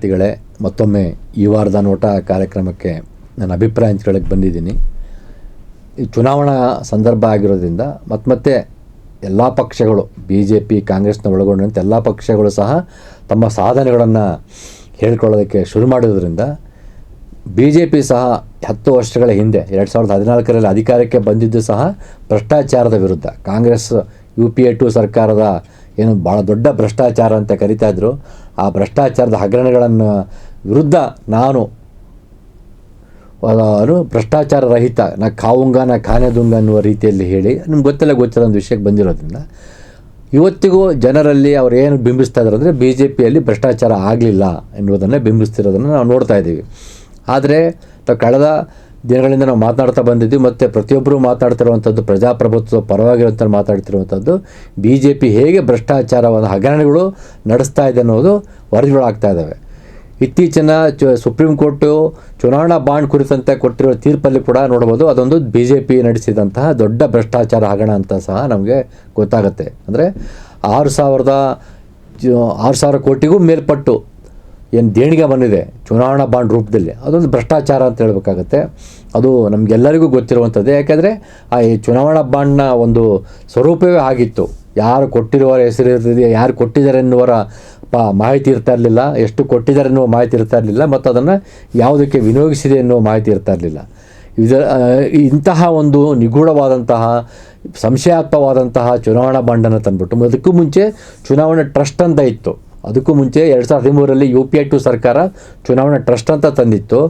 ಸಂಗಾತಿಗಳೇ ಮತ್ತೊಮ್ಮೆ ಈ ವಾರದ ನೋಟ ಕಾರ್ಯಕ್ರಮಕ್ಕೆ ನನ್ನ ಅಭಿಪ್ರಾಯ ಹಂಚ್ಕೊಳ್ಳೋಕ್ಕೆ ಬಂದಿದ್ದೀನಿ. ಈ ಚುನಾವಣಾ ಸಂದರ್ಭ ಆಗಿರೋದ್ರಿಂದ ಮತ್ತೆ ಮತ್ತೆ ಎಲ್ಲ ಪಕ್ಷಗಳು ಬಿ ಜೆ ಪಿ ಕಾಂಗ್ರೆಸ್ನ ಒಳಗೊಂಡಂತೆ ಎಲ್ಲ ಪಕ್ಷಗಳು ಸಹ ತಮ್ಮ ಸಾಧನೆಗಳನ್ನು ಹೇಳ್ಕೊಳ್ಳೋದಕ್ಕೆ ಶುರು ಮಾಡಿರೋದ್ರಿಂದ ಬಿ ಜೆ ಪಿ ಸಹ ಹತ್ತು ವರ್ಷಗಳ ಹಿಂದೆ, ಎರಡು ಸಾವಿರದ ಹದಿನಾಲ್ಕರಲ್ಲಿ ಅಧಿಕಾರಕ್ಕೆ ಬಂದಿದ್ದು ಸಹ ಭ್ರಷ್ಟಾಚಾರದ ವಿರುದ್ಧ. Congress, U P A two ಸರ್ಕಾರದ ಏನು ಭಾಳ ದೊಡ್ಡ ಭ್ರಷ್ಟಾಚಾರ ಅಂತ ಕರಿತಾ ಇದ್ರು. ಆ ಭ್ರಷ್ಟಾಚಾರದ ಹಗರಣಗಳನ್ನು ವಿರುದ್ಧ ನಾನು ಭ್ರಷ್ಟಾಚಾರ ರಹಿತ, ನಾ ಕಾವುಂಗ, ನಾ ಖಾನೆದುಂಗ ಅನ್ನುವ ರೀತಿಯಲ್ಲಿ ಹೇಳಿ, ನಿಮ್ಗೆ ಗೊತ್ತಿಲ್ಲ ಗೊತ್ತಿಲ್ಲ ಒಂದು ವಿಷಯಕ್ಕೆ ಬಂದಿರೋದ್ರಿಂದ, ಇವತ್ತಿಗೂ ಜನರಲ್ಲಿ ಅವ್ರು ಏನು ಬಿಂಬಿಸ್ತಾ ಇದ್ದಾರೆ ಅಂದರೆ ಬಿ ಜೆ ಪಿಯಲ್ಲಿ ಭ್ರಷ್ಟಾಚಾರ ಆಗಲಿಲ್ಲ ಎನ್ನುವುದನ್ನು ಬಿಂಬಿಸ್ತಿರೋದನ್ನು ನಾವು ನೋಡ್ತಾ ಇದ್ದೀವಿ. ಆದರೆ ಕಳೆದ ದಿನಗಳಿಂದ ನಾವು ಮಾತನಾಡ್ತಾ ಬಂದಿದ್ದೀವಿ ಮತ್ತು ಪ್ರತಿಯೊಬ್ಬರು ಮಾತಾಡ್ತಿರುವಂಥದ್ದು ಪ್ರಜಾಪ್ರಭುತ್ವ ಪರವಾಗಿರುವಂಥ ಮಾತಾಡ್ತಿರುವಂಥದ್ದು ಬಿ ಜೆ ಪಿ ಹೇಗೆ ಭ್ರಷ್ಟಾಚಾರವನ್ನು ಹಗರಣಗಳು ನಡೆಸ್ತಾ ಇದೆ ಅನ್ನೋದು ವರದಿಗಳಾಗ್ತಾ ಇದ್ದಾವೆ. ಇತ್ತೀಚಿನ ಚು, ಸುಪ್ರೀಂ ಕೋರ್ಟು ಚುನಾವಣಾ ಬಾಂಡ್ ಕುರಿತಂತೆ ಕೊಟ್ಟಿರೋ ತೀರ್ಪಲ್ಲಿ ಕೂಡ ನೋಡ್ಬೋದು, ಅದೊಂದು ಬಿ ಜೆ ಪಿ ನಡೆಸಿದಂತಹ ದೊಡ್ಡ ಭ್ರಷ್ಟಾಚಾರ ಹಗರಣ ಅಂತ ಸಹ ನಮಗೆ ಗೊತ್ತಾಗುತ್ತೆ. ಅಂದರೆ ಆರು ಸಾವಿರದ, ಆರು ಸಾವಿರ ಕೋಟಿಗೂ ಮೇಲ್ಪಟ್ಟು ಏನು ದೇಣಿಗೆ ಬಂದಿದೆ, ಚುನಾವಣಾ ಬಾಂಡ್ ರೂಪದಲ್ಲಿ, ಅದೊಂದು ಭ್ರಷ್ಟಾಚಾರ ಅಂತ ಹೇಳಬೇಕಾಗತ್ತೆ. ಅದು ನಮಗೆಲ್ಲರಿಗೂ ಗೊತ್ತಿರುವಂಥದ್ದೇ. ಯಾಕೆಂದರೆ ಆ ಈ ಚುನಾವಣಾ ಬಾಂಡ್ನ ಒಂದು ಸ್ವರೂಪವೇ ಆಗಿತ್ತು. ಯಾರು ಕೊಟ್ಟಿರುವವರ ಹೆಸರು ಇರ್ತದೆ ಯಾರು ಕೊಟ್ಟಿದ್ದಾರೆ ಎನ್ನುವರ ಪ, ಮಾಹಿತಿ ಇರ್ತಾ ಇರಲಿಲ್ಲ. ಎಷ್ಟು ಕೊಟ್ಟಿದ್ದಾರೆ ಎನ್ನುವ ಮಾಹಿತಿ ಇರ್ತಾ ಇರಲಿಲ್ಲ. ಮತ್ತು ಅದನ್ನು ಯಾವುದಕ್ಕೆ ವಿನಿಯೋಗಿಸಿದೆ ಎನ್ನುವ ಮಾಹಿತಿ ಇರ್ತಾ ಇರಲಿಲ್ಲ. ಇದರ ಇಂತಹ ಒಂದು ನಿಗೂಢವಾದಂತಹ, ಸಂಶಯಾತ್ಮವಾದಂತಹ ಚುನಾವಣಾ ಬಾಂಡನ್ನು ತಂದುಬಿಟ್ಟು, ಅದಕ್ಕೂ ಮುಂಚೆ ಚುನಾವಣಾ ಟ್ರಸ್ಟ್ ಅಂತ ಇತ್ತು. ಅದಕ್ಕೂ ಮುಂಚೆ ಎರಡು ಸಾವಿರದ ಹದಿಮೂರರಲ್ಲಿ ಯು ಪಿ ಐ ಟು ಸರ್ಕಾರ ಚುನಾವಣಾ ಟ್ರಸ್ಟ್ ಅಂತ ತಂದಿತ್ತು.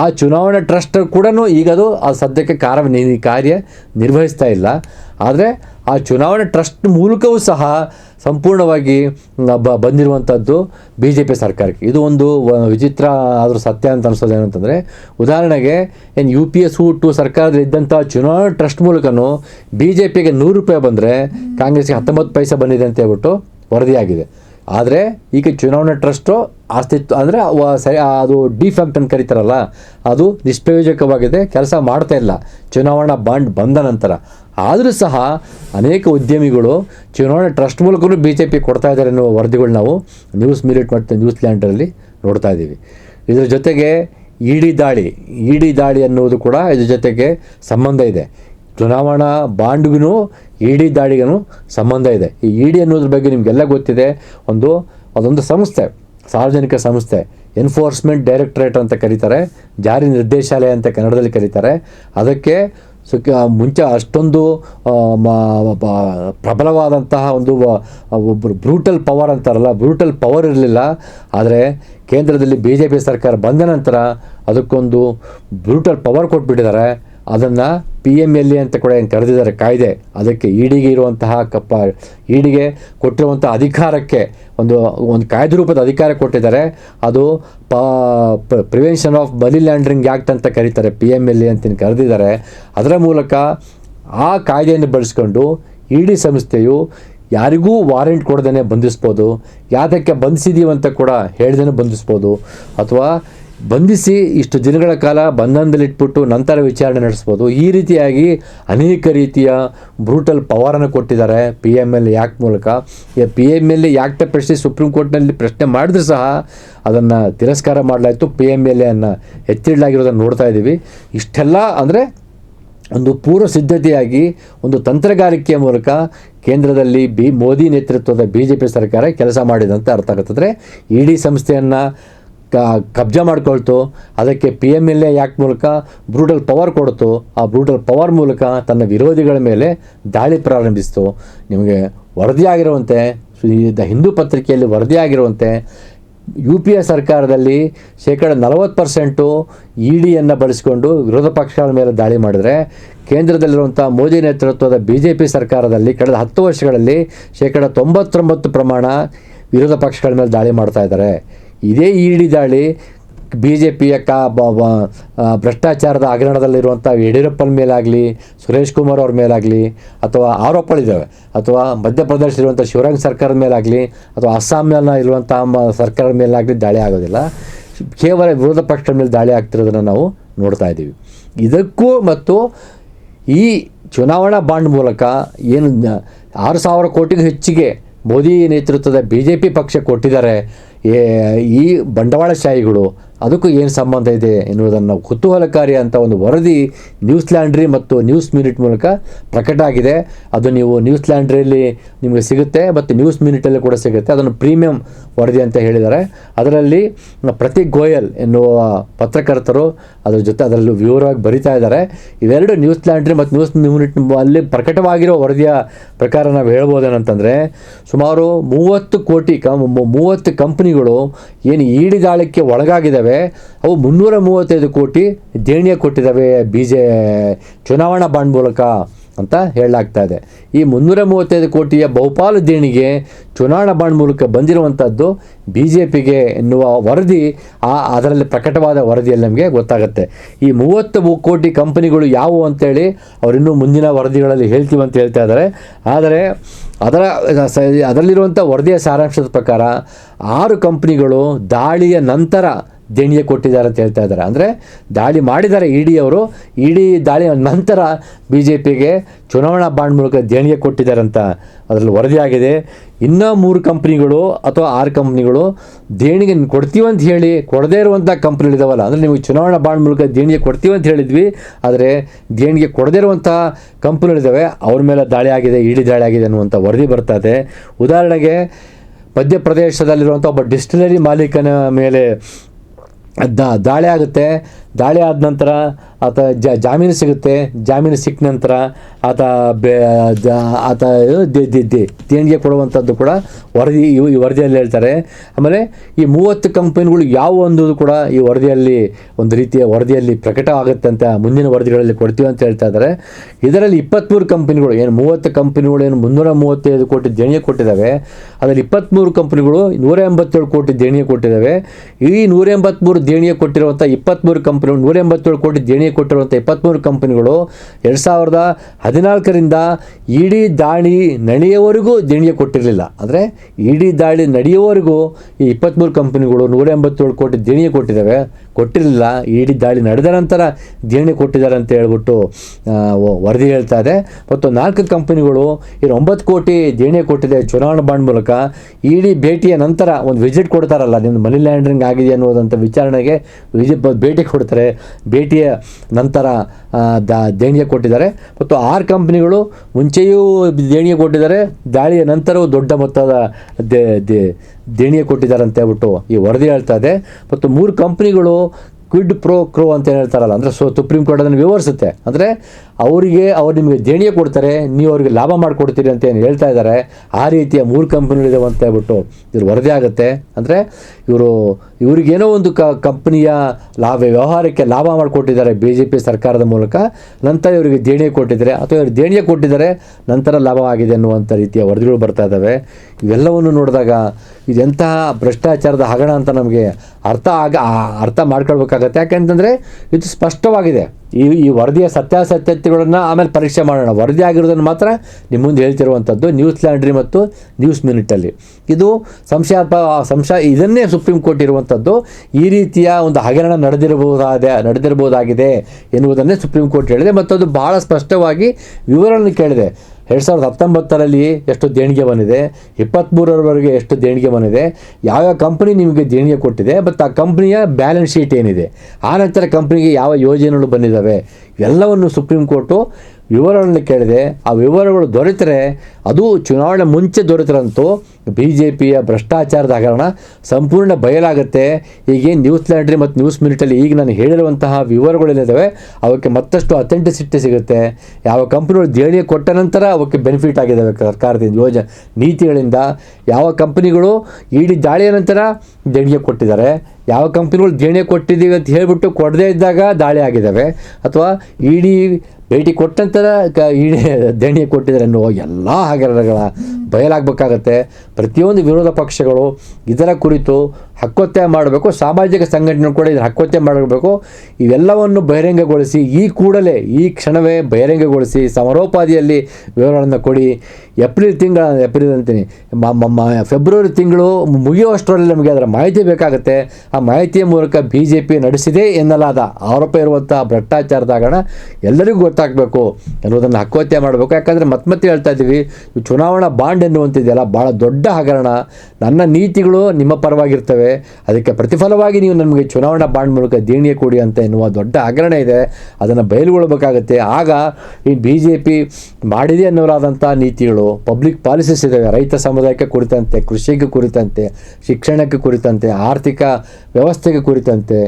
ಆ ಚುನಾವಣಾ ಟ್ರಸ್ಟ್ ಕೂಡ ಈಗ ಅದು ಆ ಸದ್ಯಕ್ಕೆ ಕಾರ್ಯ ಕಾರ್ಯ ನಿರ್ವಹಿಸ್ತಾ ಇಲ್ಲ. ಆದರೆ ಆ ಚುನಾವಣಾ ಟ್ರಸ್ಟ್ ಮೂಲಕವೂ ಸಹ ಸಂಪೂರ್ಣವಾಗಿ ಬ ಬಂದಿರುವಂಥದ್ದು ಬಿ ಜೆ ಪಿ ಸರ್ಕಾರಕ್ಕೆ. ಇದು ಒಂದು ವಿಚಿತ್ರ ಆದರೂ ಸತ್ಯ ಅಂತ ಅನ್ಸೋದು ಏನಂತಂದರೆ ಉದಾಹರಣೆಗೆ ಏನು ಯು ಪಿ ಎಸ್ ಟು ಸರ್ಕಾರದಲ್ಲಿ ಇದ್ದಂಥ ಚುನಾವಣಾ ಟ್ರಸ್ಟ್ ಮೂಲಕನೂ ಬಿ ಜೆ ಪಿಗೆ ನೂರು ರೂಪಾಯಿ ಬಂದರೆ ಕಾಂಗ್ರೆಸ್ಗೆ ಹತ್ತೊಂಬತ್ತು ಪೈಸೆ ಬಂದಿದೆ ಅಂತ ಹೇಳ್ಬಿಟ್ಟು ವರದಿಯಾಗಿದೆ. ಆದರೆ ಈಗ ಚುನಾವಣಾ ಟ್ರಸ್ಟು ಅಸ್ತಿತ್ವ ಅಂದರೆ ಸರಿ, ಅದು ಡಿಫ್ಯಾಕ್ಟ್ ಅಂತ ಕರೀತಾರಲ್ಲ, ಅದು ನಿಷ್ಪ್ರಯೋಜಕವಾಗಿದೆ, ಕೆಲಸ ಮಾಡ್ತಾ ಇಲ್ಲ. ಚುನಾವಣಾ ಬಾಂಡ್ ಬಂದ ನಂತರ. ಆದರೂ ಸಹ ಅನೇಕ ಉದ್ಯಮಿಗಳು ಚುನಾವಣಾ ಟ್ರಸ್ಟ್ ಮೂಲಕವೂ ಬಿ ಜೆ ಪಿ ಕೊಡ್ತಾ ಇದ್ದಾರೆ ಅನ್ನೋ ವರದಿಗಳು ನಾವು ನ್ಯೂಸ್ ಮಿಲಿಟ್ ಮತ್ತು ನ್ಯೂಸ್ ಲ್ಯಾಂಡರಲ್ಲಿ ನೋಡ್ತಾ ಇದ್ದೀವಿ. ಇದರ ಜೊತೆಗೆ ಇಡಿ ದಾಳಿ ಇಡಿ ದಾಳಿ ಅನ್ನುವುದು ಕೂಡ ಇದ್ರ ಜೊತೆಗೆ ಸಂಬಂಧ ಇದೆ. ಚುನಾವಣಾ ಬಾಂಡ್ಗೂ ಇಡಿ ದಾಳಿಗೂ ಸಂಬಂಧ ಇದೆ. ಈ ಇಡಿ ಅನ್ನೋದ್ರ ಬಗ್ಗೆ ನಿಮಗೆಲ್ಲ ಗೊತ್ತಿದೆ. ಒಂದು, ಅದೊಂದು ಸಂಸ್ಥೆ, ಸಾರ್ವಜನಿಕ ಸಂಸ್ಥೆ ಎನ್ಫೋರ್ಸ್ಮೆಂಟ್ ಡೈರೆಕ್ಟರೇಟ್ ಅಂತ ಕರೀತಾರೆ, ಜಾರಿ ನಿರ್ದೇಶಾಲಯ ಅಂತ ಕನ್ನಡದಲ್ಲಿ ಕರೀತಾರೆ. ಅದಕ್ಕೆ ಸುಖ, ಮುಂಚೆ ಅಷ್ಟೊಂದು ಪ್ರಬಲವಾದಂತಹ ಒಂದು ಒಬ್ಬರು ಬ್ರೂಟಲ್ ಪವರ್ ಅಂತಾರಲ್ಲ ಬ್ರೂಟಲ್ ಪವರ್ ಇರಲಿಲ್ಲ. ಆದರೆ ಕೇಂದ್ರದಲ್ಲಿ ಬಿ ಜೆ ಪಿ ಸರ್ಕಾರ ಬಂದ ನಂತರ ಅದಕ್ಕೊಂದು ಬ್ರೂಟಲ್ ಪವರ್ ಕೊಟ್ಬಿಟ್ಟಿದ್ದಾರೆ. ಅದನ್ನು ಪಿ ಎಂ ಎಲ್ ಎ ಅಂತ ಕೂಡ ಏನು ಕರೆದಿದ್ದಾರೆ ಕಾಯ್ದೆ. ಅದಕ್ಕೆ ಇಡಿಗೆ ಇರುವಂತಹ ಕಪ್ಪ ಇಡಿಗೆ ಕೊಟ್ಟಿರುವಂಥ ಅಧಿಕಾರಕ್ಕೆ ಒಂದು ಒಂದು ಕಾಯ್ದೆ ರೂಪದ ಅಧಿಕಾರ ಕೊಟ್ಟಿದ್ದಾರೆ. ಅದು ಪ ಪ್ರಿವೆನ್ಷನ್ ಆಫ್ ಬಲಿ ಲ್ಯಾಂಡ್ರಿಂಗ್ ಆ್ಯಕ್ಟ್ ಅಂತ ಕರೀತಾರೆ ಪಿ ಎಂ ಎಲ್ ಎ ಅಂತ ಕರೆದಿದ್ದಾರೆ. ಅದರ ಮೂಲಕ ಆ ಕಾಯ್ದೆಯನ್ನು ಬಳಸ್ಕೊಂಡು ಇಡಿ ಸಂಸ್ಥೆಯು ಯಾರಿಗೂ ವಾರೆಂಟ್ ಕೊಡದೇ ಬಂಧಿಸ್ಬೋದು. ಯಾತಕ್ಕೆ ಬಂಧಿಸಿದೀವಂತ ಕೂಡ ಹೇಳ್ದೇ ಬಂಧಿಸ್ಬೋದು. ಅಥವಾ ಬಂಧಿಸಿ ಇಷ್ಟು ದಿನಗಳ ಕಾಲ ಬಂಧನದಲ್ಲಿಟ್ಬಿಟ್ಟು ನಂತರ ವಿಚಾರಣೆ ನಡೆಸ್ಬೋದು. ಈ ರೀತಿಯಾಗಿ ಅನೇಕ ರೀತಿಯ ಬ್ರೂಟಲ್ ಪವರನ್ನು ಕೊಟ್ಟಿದ್ದಾರೆ ಪಿ ಎಂ ಎಲ್ ಆ್ಯಕ್ಟ್ ಮೂಲಕ. ಪಿ ಎಂ ಎಲ್ ಯಾಕ್ಟ ಪ್ರಶ್ನೆ ಸುಪ್ರೀಂ ಕೋರ್ಟ್ನಲ್ಲಿ ಪ್ರಶ್ನೆ ಮಾಡಿದ್ರೂ ಸಹ ಅದನ್ನು ತಿರಸ್ಕಾರ ಮಾಡಲಾಯಿತು. ಪಿ ಎಂ ಎಲ್ ಎನ್ನು ಎತ್ತಿಡಲಾಗಿರೋದನ್ನು ನೋಡ್ತಾ ಇದ್ದೀವಿ ಇಷ್ಟೆಲ್ಲ ಅಂದರೆ ಒಂದು ಪೂರ್ವ ಸಿದ್ಧತೆಯಾಗಿ ಒಂದು ತಂತ್ರಗಾರಿಕೆಯ ಮೂಲಕ ಕೇಂದ್ರದಲ್ಲಿ ಬಿ ಮೋದಿ ನೇತೃತ್ವದ ಬಿ ಜೆ ಪಿ ಸರ್ಕಾರ ಕೆಲಸ ಮಾಡಿದಂತೆ ಅರ್ಥ ಆಗುತ್ತದೆ ಇಡೀ ಸಂಸ್ಥೆಯನ್ನು ಕ ಕಬ್ಜಾ ಮಾಡ್ಕೊಳ್ತು, ಅದಕ್ಕೆ P M L A act ಮೂಲಕ ಬ್ರೂಟಲ್ ಪವರ್ ಕೊಡ್ತು, ಆ ಬ್ರೂಟಲ್ ಪವರ್ ಮೂಲಕ ತನ್ನ ವಿರೋಧಿಗಳ ಮೇಲೆ ದಾಳಿ ಪ್ರಾರಂಭಿಸಿತು. ನಿಮಗೆ ವರದಿಯಾಗಿರುವಂತೆ ದ ಹಿಂದೂ ಪತ್ರಿಕೆಯಲ್ಲಿ ವರದಿಯಾಗಿರುವಂತೆ ಯು ಪಿ ಎ ಸರ್ಕಾರದಲ್ಲಿ ಶೇಕಡ ನಲವತ್ತು ಪರ್ಸೆಂಟು ಇ ಡಿಯನ್ನು ಬಳಸಿಕೊಂಡು ವಿರೋಧ ಪಕ್ಷಗಳ ಮೇಲೆ ದಾಳಿ ಮಾಡಿದರೆ ಕೇಂದ್ರದಲ್ಲಿರುವಂಥ ಮೋದಿ ನೇತೃತ್ವದ ಬಿ ಜೆ ಪಿ ಸರ್ಕಾರದಲ್ಲಿ ಕಳೆದ ಹತ್ತು ವರ್ಷಗಳಲ್ಲಿ ಶೇಕಡ ತೊಂಬತ್ತೊಂಬತ್ತು ಪ್ರಮಾಣ ವಿರೋಧ ಪಕ್ಷಗಳ ಮೇಲೆ ದಾಳಿ ಮಾಡ್ತಾ ಇದ್ದಾರೆ. ಇದೇ ಈಡಿ ದಾಳಿ ಬಿ ಜೆ ಪಿಯ ಕಾ ಭ್ರಷ್ಟಾಚಾರದ ಹಗರಣದಲ್ಲಿರುವಂಥ ಯಡಿಯೂರಪ್ಪನ ಮೇಲಾಗಲಿ, ಸುರೇಶ್ ಕುಮಾರ್ ಅವ್ರ ಮೇಲಾಗಲಿ, ಅಥವಾ ಆರೋಪಗಳಿದ್ದಾವೆ ಅಥವಾ ಮಧ್ಯಪ್ರದೇಶ ಇರುವಂಥ ಶಿವರಂಗ್ ಸರ್ಕಾರದ ಮೇಲಾಗಲಿ, ಅಥವಾ ಅಸ್ಸಾಂನ ಇರುವಂಥ ಸರ್ಕಾರದ ಮೇಲಾಗಲಿ ದಾಳಿ ಆಗೋದಿಲ್ಲ. ಕೇವಲ ವಿರೋಧ ಪಕ್ಷದ ಮೇಲೆ ದಾಳಿ ಆಗ್ತಿರೋದನ್ನು ನಾವು ನೋಡ್ತಾ ಇದ್ದೀವಿ. ಇದಕ್ಕೂ ಮತ್ತು ಈ ಚುನಾವಣಾ ಬಾಂಡ್ ಮೂಲಕ ಏನು ಆರು ಸಾವಿರ ಕೋಟಿಗೂ ಹೆಚ್ಚಿಗೆ ಮೋದಿ ನೇತೃತ್ವದ ಬಿ ಜೆ ಪಿ ಪಕ್ಷ ಕೊಟ್ಟಿದ್ದಾರೆ ಈ ಬಂಡವಾಳಶಾಹಿಗಳು ಅದಕ್ಕೂ ಏನು ಸಂಬಂಧ ಇದೆ ಎನ್ನುವುದನ್ನು ಕುತೂಹಲಕಾರಿ ಅಂತ ಒಂದು ವರದಿ ನ್ಯೂಸ್ಲ್ಯಾಂಡ್ರಿ ಮತ್ತು ನ್ಯೂಸ್ ಮಿನಿಟ್ ಮೂಲಕ ಪ್ರಕಟ ಆಗಿದೆ. ಅದು ನೀವು ನ್ಯೂಸ್ ಲ್ಯಾಂಡ್ರಿಯಲ್ಲಿ ನಿಮಗೆ ಸಿಗುತ್ತೆ ಮತ್ತು ನ್ಯೂಸ್ ಮಿನಿಟಲ್ಲಿ ಕೂಡ ಸಿಗುತ್ತೆ. ಅದನ್ನು ಪ್ರೀಮಿಯಂ ವರದಿ ಅಂತ ಹೇಳಿದ್ದಾರೆ. ಅದರಲ್ಲಿ ಪ್ರತೀಕ್ ಗೋಯಲ್ ಎನ್ನುವ ಪತ್ರಕರ್ತರು ಅದರ ಜೊತೆ ಅದರಲ್ಲಿ ವಿವರವಾಗಿ ಬರಿತಾ ಇದ್ದಾರೆ. ಇವೆರಡು ನ್ಯೂಸ್ ಲ್ಯಾಂಡ್ರಿ ಮತ್ತು ನ್ಯೂಸ್ ಮಿನಿಟ್ ಅಲ್ಲಿ ಪ್ರಕಟವಾಗಿರೋ ವರದಿಯ ಪ್ರಕಾರ ನಾವು ಹೇಳ್ಬೋದೇನಂತಂದರೆ ಸುಮಾರು ಮೂವತ್ತು ಕೋಟಿ ಕ ಮೂವತ್ತು ಕಂಪ್ನಿಗಳು ಏನು ಈಡಿ ಒಳಗಾಗಿದೆ ಅವು ಮುನ್ನೂರ ಮೂವತ್ತೈದು ಕೋಟಿ ದೇಣಿಗೆ ಕೊಟ್ಟಿದ್ದಾವೆ ಬಿ ಜೆ ಚುನಾವಣಾ ಬಾಂಡ್ ಮೂಲಕ ಅಂತ ಹೇಳಲಾಗ್ತಾ ಇದೆ. ಈ ಮುನ್ನೂರ ಮೂವತ್ತೈದು ಕೋಟಿಯ ಬಹುಪಾಲು ದೇಣಿಗೆ ಚುನಾವಣಾ ಬಾಂಡ್ ಮೂಲಕ ಬಂದಿರುವಂಥದ್ದು ಬಿ ಜೆ ಪಿಗೆ ಎನ್ನುವ ವರದಿ, ಆ ಅದರಲ್ಲಿ ಪ್ರಕಟವಾದ ವರದಿಯಲ್ಲಿ ನಮಗೆ ಗೊತ್ತಾಗುತ್ತೆ. ಈ ಮೂವತ್ತು ಕೋಟಿ ಕಂಪನಿಗಳು ಯಾವುವು ಅಂತೇಳಿ ಅವರಿನ್ನೂ ಮುಂದಿನ ವರದಿಗಳಲ್ಲಿ ಹೇಳ್ತೀವಿ ಅಂತ ಹೇಳ್ತಾ ಇದ್ದಾರೆ. ಆದರೆ ಅದರ ಅದರಲ್ಲಿರುವಂಥ ವರದಿಯ ಸಾರಾಂಶದ ಪ್ರಕಾರ ಆರು ಕಂಪ್ನಿಗಳು ದಾಳಿಯ ನಂತರ ದೇಣಿಗೆ ಕೊಟ್ಟಿದ್ದಾರೆ ಅಂತ ಹೇಳ್ತಾ ಇದ್ದಾರೆ. ಅಂದರೆ ದಾಳಿ ಮಾಡಿದ್ದಾರೆ ಇ ಡಿ ಅವರು. ಇಡಿ ದಾಳಿಯ ನಂತರ ಬಿ ಜೆ ಪಿಗೆ ಚುನಾವಣಾ ಬಾಂಡ್ ಮೂಲಕ ದೇಣಿಗೆ ಕೊಟ್ಟಿದ್ದಾರೆ ಅಂತ ಅದರಲ್ಲಿ ವರದಿಯಾಗಿದೆ ಇನ್ನೂ ಮೂರು ಕಂಪ್ನಿಗಳು ಅಥವಾ ಆರು ಕಂಪ್ನಿಗಳು ದೇಣಿಗೆ ಅಂತ ಹೇಳಿ ಕೊಡದೇ ಇರುವಂಥ ಕಂಪ್ನಿಗಳಿದಾವಲ್ಲ ಅಂದರೆ ನಿಮಗೆ ಚುನಾವಣಾ ಬಾಂಡ್ ಮೂಲಕ ದೇಣಿಗೆ ಕೊಡ್ತೀವಿ ಅಂತ ಹೇಳಿದ್ವಿ. ಆದರೆ ದೇಣಿಗೆ ಕೊಡದೇ ಇರುವಂಥ ಕಂಪ್ನಿಗಳಿದ್ದಾವೆ ಅವ್ರ ಮೇಲೆ ದಾಳಿ ಆಗಿದೆ ಇಡಿ ದಾಳಿ ಆಗಿದೆ ಅನ್ನುವಂಥ ವರದಿ ಬರ್ತಾ ಇದೆ. ಉದಾಹರಣೆಗೆ ಮಧ್ಯಪ್ರದೇಶದಲ್ಲಿರುವಂಥ ಒಬ್ಬ ಡಿಸ್ಟಿಲರಿ ಮಾಲೀಕನ ಮೇಲೆ ದಾಳಿ ಆಗುತ್ತೆ. ದಾಳಿ ಆದ ನಂತರ ಆತ ಜಾಮೀನು ಸಿಗುತ್ತೆ. ಜಾಮೀನು ಸಿಕ್ಕ ನಂತರ ಆತ ಬೆ ಆತ ದೇಣಿಗೆ ಕೊಡುವಂಥದ್ದು ಕೂಡ ವರದಿ, ಈ ವರದಿಯಲ್ಲಿ ಹೇಳ್ತಾರೆ. ಆಮೇಲೆ ಈ ಮೂವತ್ತು ಕಂಪನಿಗಳು ಯಾವ ಒಂದು ಕೂಡ ಈ ವರದಿಯಲ್ಲಿ, ಒಂದು ರೀತಿಯ ವರದಿಯಲ್ಲಿ ಪ್ರಕಟ ಆಗುತ್ತೆ ಅಂತ ಮುಂದಿನ ವರದಿಗಳಲ್ಲಿ ಕೊಡ್ತೀವಿ ಅಂತ ಹೇಳ್ತಾ ಇದ್ದಾರೆ. ಇದರಲ್ಲಿ ಇಪ್ಪತ್ತ್ಮೂರು ಕಂಪನಿಗಳು, ಏನು ಮೂವತ್ತು ಕಂಪನಿಗಳು, ಏನು ಮುನ್ನೂರ ಮೂವತ್ತೈದು ಕೋಟಿ ದೇಣಿಗೆ ಕೊಟ್ಟಿದ್ದಾವೆ. ಅದರಲ್ಲಿ ಇಪ್ಪತ್ತ್ಮೂರು ಕಂಪನಿಗಳು ನೂರ ಎಂಬತ್ತೇಳು ಕೋಟಿ ದೇಣಿಗೆ ಕೊಟ್ಟಿದ್ದಾವೆ. ಈ ನೂರ ಎಂಬತ್ತ್ಮೂರು ದೇಣಿಗೆ ಕೊಟ್ಟಿರುವಂಥ ಇಪ್ಪತ್ತ್ಮೂರು ಕಂಪನಿಗಳು ನೂರ ಎಂಬತ್ತೇಳು ಕೋಟಿ ದೇಣಿಗೆ ಕೊಟ್ಟಿರುವಂಥ ಇಪ್ಪತ್ತ್ಮೂರು ಕಂಪನಿಗಳು ಎರಡು ಸಾವಿರದ ಹದಿನಾಲ್ಕರಿಂದ ಇಡೀ ದಾಳಿ ನಡೆಯುವವರೆಗೂ ದೇಣಿಗೆ ಕೊಟ್ಟಿರಲಿಲ್ಲ. ಅಂದ್ರೆ ಇಡೀ ದಾಳಿ ನಡೆಯುವವರೆಗೂ ಈ ಇಪ್ಪತ್ತ್ಮೂರು ಕಂಪನಿಗಳು ನೂರ ಎಂಬತ್ತೇಳು ಕೋಟಿ ದೇಣಿಗೆ ಕೊಟ್ಟಿದ್ದಾವೆ. ಕೊಟ್ಟಿರಲಿಲ್ಲ ಇಡೀ ದಾಳಿ ನಡೆದ ನಂತರ ದೇಣಿ ಕೊಟ್ಟಿದ್ದಾರೆ ಅಂತ ಹೇಳ್ಬಿಟ್ಟು ವರದಿ ಹೇಳ್ತಾ ಇದೆ. ಮತ್ತು ನಾಲ್ಕು ಕಂಪನಿಗಳು ಈ ಒಂಬತ್ತು ಕೋಟಿ ದೇಣಿ ಕೊಟ್ಟಿದೆ ಚುನಾವಣಾ ಬಾಂಡ್ ಮೂಲಕ. ಇಡೀ ಭೇಟಿಯ ನಂತರ ಒಂದು ವಿಸಿಟ್ ಕೊಡ್ತಾರಲ್ಲ ನಿಮ್ಮ ಮನಿ ಲ್ಯಾಂಡ್ರಿಂಗ್ ಆಗಿದೆ ಅನ್ನೋದಂಥ ವಿಚಾರಣೆಗೆ ವಿಸಿಟ್ ಭೇಟಿ ಕೊಡ್ತಾರೆ. ಭೇಟಿಯ ನಂತರ ದಾ, ದೇಣಿಗೆ ಕೊಟ್ಟಿದ್ದಾರೆ. ಮತ್ತು ಆರು ಕಂಪನಿಗಳು ಮುಂಚೆಯೂ ದೇಣಿಗೆ ಕೊಟ್ಟಿದ್ದಾರೆ. ದಾಳಿಯ ನಂತರವೂ ದೊಡ್ಡ ಮೊತ್ತದ ದೇ- ದೇಣಿಗೆ ಕೊಟ್ಟಿದ್ದಾರೆ ಅಂತ ಹೇಳ್ಬಿಟ್ಟು ಈ ವರದಿ ಹೇಳ್ತಾ ಇದೆ. ಮತ್ತು ಮೂರು ಕಂಪ್ನಿಗಳು ಕ್ವಿಡ್ ಪ್ರೋ ಕ್ರೋ ಅಂತ ಏನು ಹೇಳ್ತಾರಲ್ಲ, ಅಂದರೆ ಸೊ ಸುಪ್ರೀಂ ಕೋರ್ಟ್ ಅದನ್ನು ವಿವರಿಸುತ್ತೆ. ಅಂದರೆ ಅವರಿಗೆ, ಅವ್ರು ನಿಮಗೆ ದೇಣಿಗೆ ಕೊಡ್ತಾರೆ, ನೀವು ಅವ್ರಿಗೆ ಲಾಭ ಮಾಡಿಕೊಡ್ತೀರಿ ಅಂತ ಏನು ಹೇಳ್ತಾ ಇದ್ದಾರೆ ಆ ರೀತಿಯ ಮೂರು ಕಂಪ್ನಿಗಳಿದಾವೆ ಅಂತ ಹೇಳ್ಬಿಟ್ಟು ಇದ್ರ ವರದಿ ಆಗುತ್ತೆ. ಅಂದರೆ ಇವರು ಇವರಿಗೇನೋ ಒಂದು ಕ ಕಂಪ್ನಿಯ ಲಾಭ, ವ್ಯವಹಾರಕ್ಕೆ ಲಾಭ ಮಾಡಿಕೊಟ್ಟಿದ್ದಾರೆ ಬಿ ಜೆ ಪಿ ಸರ್ಕಾರದ ಮೂಲಕ, ನಂತರ ಇವರಿಗೆ ದೇಣಿಗೆ ಕೊಟ್ಟಿದ್ದಾರೆ. ಅಥವಾ ಇವರು ದೇಣಿಗೆ ಕೊಟ್ಟಿದ್ದಾರೆ, ನಂತರ ಲಾಭ ಆಗಿದೆ ಅನ್ನುವಂಥ ರೀತಿಯ ವರದಿಗಳು ಬರ್ತಾ ಇದ್ದಾವೆ ಇವೆಲ್ಲವನ್ನು ನೋಡಿದಾಗ ಇದೆಂತಹ ಭ್ರಷ್ಟಾಚಾರದ ಹಗರಣ ಅಂತ ನಮಗೆ ಅರ್ಥ ಆಗ ಅರ್ಥ ಮಾಡ್ಕೊಳ್ಬೇಕಾಗತ್ತೆ. ಯಾಕೆಂತಂದರೆ ಇದು ಸ್ಪಷ್ಟವಾಗಿದೆ. ಈ ಈ ವರದಿಯ ಸತ್ಯಾಸತ್ಯತೆಗಳನ್ನು ಆಮೇಲೆ ಪರೀಕ್ಷೆ ಮಾಡೋಣ. ವರದಿ ಆಗಿರೋದನ್ನು ಮಾತ್ರ ನಿಮ್ಮ ಮುಂದೆ ಹೇಳ್ತಿರುವಂಥದ್ದು ನ್ಯೂಸ್ ಲ್ಯಾಂಡ್ರಿ ಮತ್ತು ನ್ಯೂಸ್ ಮಿನಿಟಲ್ಲಿ. ಇದು ಸಂಶಯ ಸಂಶಯ, ಇದನ್ನೇ ಸುಪ್ರೀಂ ಕೋರ್ಟ್ ಇರುವಂಥದ್ದು ಈ ರೀತಿಯ ಒಂದು ಹಗರಣ ನಡೆದಿರಬಹುದಾದ, ನಡೆದಿರಬಹುದಾಗಿದೆ ಎನ್ನುವುದನ್ನೇ ಸುಪ್ರೀಂ ಕೋರ್ಟ್ ಹೇಳಿದೆ. ಮತ್ತು ಅದು ಬಹಳ ಸ್ಪಷ್ಟವಾಗಿ ವಿವರಣೆ ಕೇಳಿದೆ. ಎರಡು ಸಾವಿರದ ಹತ್ತೊಂಬತ್ತರಲ್ಲಿ ಎಷ್ಟು ದೇಣಿಗೆ ಬಂದಿದೆ ಇಪ್ಪತ್ತ್ಮೂರರವರೆಗೆ ಎಷ್ಟು ದೇಣಿಗೆ ಬಂದಿದೆ ಯಾವ್ಯಾವ ಕಂಪ್ನಿ ನಿಮಗೆ ದೇಣಿಗೆ ಕೊಟ್ಟಿದೆ, ಬಟ್ ಆ ಕಂಪ್ನಿಯ ಬ್ಯಾಲೆನ್ಸ್ ಶೀಟ್ ಏನಿದೆ, ಆ ನಂತರ ಕಂಪ್ನಿಗೆ ಯಾವ ಯೋಜನೆಗಳು ಬಂದಿದ್ದಾವೆ ಎಲ್ಲವನ್ನು ಸುಪ್ರೀಂ ಕೋರ್ಟು ವಿವರಗಳನ್ನು ಕೇಳಿದೆ, ಆ ವಿವರಗಳು ದೊರೆತರೆ, ಅದು ಚುನಾವಣೆ ಮುಂಚೆ ದೊರೆತರಂತೂ ಬಿ ಜೆ ಪಿಯ ಭ್ರಷ್ಟಾಚಾರದ ಹಗರಣ ಸಂಪೂರ್ಣ ಬಯಲಾಗುತ್ತೆ. ಈಗೇನು ನ್ಯೂಸ್ ಲ್ಯಾಂಡ್ರಿ ಮತ್ತು ನ್ಯೂಸ್ ಮಿನಿಟಲ್ಲಿ ಈಗ ನಾನು ಹೇಳಿರುವಂತಹ ವಿವರಗಳೇನಿದ್ದಾವೆ ಅವಕ್ಕೆ ಮತ್ತಷ್ಟು ಅಥೆಂಟಿಸಿಟಿ ಸಿಗುತ್ತೆ. ಯಾವ ಕಂಪ್ನಿಗಳು ದೇಣಿಗೆ ಕೊಟ್ಟ ನಂತರ ಅವಕ್ಕೆ ಬೆನಿಫಿಟ್ ಆಗಿದ್ದಾವೆ ಸರ್ಕಾರದಿಂದ ಯೋಜನೆ ನೀತಿಗಳಿಂದ. ಯಾವ ಕಂಪ್ನಿಗಳು ಇಡೀ ದಾಳಿಯ ನಂತರ ದೇಣಿಗೆ ಕೊಟ್ಟಿದ್ದಾರೆ. ಯಾವ ಕಂಪ್ನಿಗಳು ದೇಣಿಗೆ ಕೊಟ್ಟಿದ್ದೀವಿ ಅಂತ ಹೇಳಿಬಿಟ್ಟು ಕೊಡದೇ ಇದ್ದಾಗ ದಾಳಿ ಆಗಿದ್ದಾವೆ. ಅಥವಾ ಇಡೀ ಭೇಟಿ ಕೊಟ್ಟಂತರ ಕ ಈಡೆ ದಣಿಯ ಕೊಟ್ಟಿದ್ದಾರೆ ಅನ್ನುವ ಎಲ್ಲ ಹಗರಣಗಳ ಬಯಲಾಗಬೇಕಾಗತ್ತೆ. ಪ್ರತಿಯೊಂದು ವಿರೋಧ ಪಕ್ಷಗಳು ಇದರ ಕುರಿತು ಹಕ್ಕೊತ್ತಾಯ ಮಾಡಬೇಕು, ಸಾಮಾಜಿಕ ಸಂಘಟನೆ ಕೂಡ ಇದನ್ನು ಹಕ್ಕೊತ್ತಾಯ ಮಾಡಬೇಕು. ಇವೆಲ್ಲವನ್ನು ಬಹಿರಂಗಗೊಳಿಸಿ, ಈ ಕೂಡಲೇ, ಈ ಕ್ಷಣವೇ ಬಹಿರಂಗಗೊಳಿಸಿ, ಸಮರೋಪಾದಿಯಲ್ಲಿ ವಿವರಗಳನ್ನು ಕೊಡಿ. ಏಪ್ರಿಲ್ ತಿಂಗಳ, ಏಪ್ರಿಲ್ ಅಂತೀನಿ. ಫೆಬ್ರವರಿ ತಿಂಗಳು ಮುಗಿಯುವಷ್ಟರಲ್ಲಿ ನಮಗೆ ಅದರ ಮಾಹಿತಿ ಬೇಕಾಗುತ್ತೆ. ಆ ಮಾಹಿತಿಯ ಮೂಲಕ ಬಿ ಜೆ ಪಿ ನಡೆಸಿದೆ ಎನ್ನಲಾದ ಆರೋಪ ಇರುವಂಥ ಭ್ರಷ್ಟಾಚಾರದ ಗಣ ಎಲ್ಲರಿಗೂ ಗೊತ್ತಾಗಬೇಕು. ಎನ್ನುವುದನ್ನು ಹಕ್ಕೊತ್ತಾಯ ಮಾಡಬೇಕು. ಯಾಕಂದರೆ ಮತ್ತೆ ಮತ್ತೆ ಹೇಳ್ತಾ ಇದ್ದೀವಿ, ಚುನಾವಣಾ ಬಾಂಡ್ ಎನ್ನುವಂತಿದೆಯಲ್ಲ ಭಾಳ ದೊಡ್ಡ ಹಗರಣ. ನನ್ನ ನೀತಿಗಳು ನಿಮ್ಮ ಪರವಾಗಿರ್ತವೆ. ಅದಕ್ಕೆ ಪ್ರತಿಫಲವಾಗಿ ನೀವು ನಮಗೆ ಚುನಾವಣಾ ಬಾಂಡ್ ಮೂಲಕ ದೇಣಿಗೆ ಕೊಡಿ ಅಂತ ಎನ್ನುವ ದೊಡ್ಡ ಹಗರಣ ಇದೆ. ಅದನ್ನು ಬಯಲುಗೊಳ್ಳಬೇಕಾಗತ್ತೆ ಆಗ ಈ ಬಿ ಜೆ ಪಿ ಮಾಡಿದೆ ಅನ್ನೋರಾದಂಥ ನೀತಿಗಳು ಪಬ್ಲಿಕ್ ಪಾಲಿಸೀಸ್ ಇದ್ದಾವೆ ರೈತ ಸಮುದಾಯಕ್ಕೆ ಕುರಿತಂತೆ, ಕೃಷಿಗೆ ಕುರಿತಂತೆ, ಶಿಕ್ಷಣಕ್ಕೆ ಕುರಿತಂತೆ, ಆರ್ಥಿಕ ವ್ಯವಸ್ಥೆಗೆ ಕುರಿತಂತೆ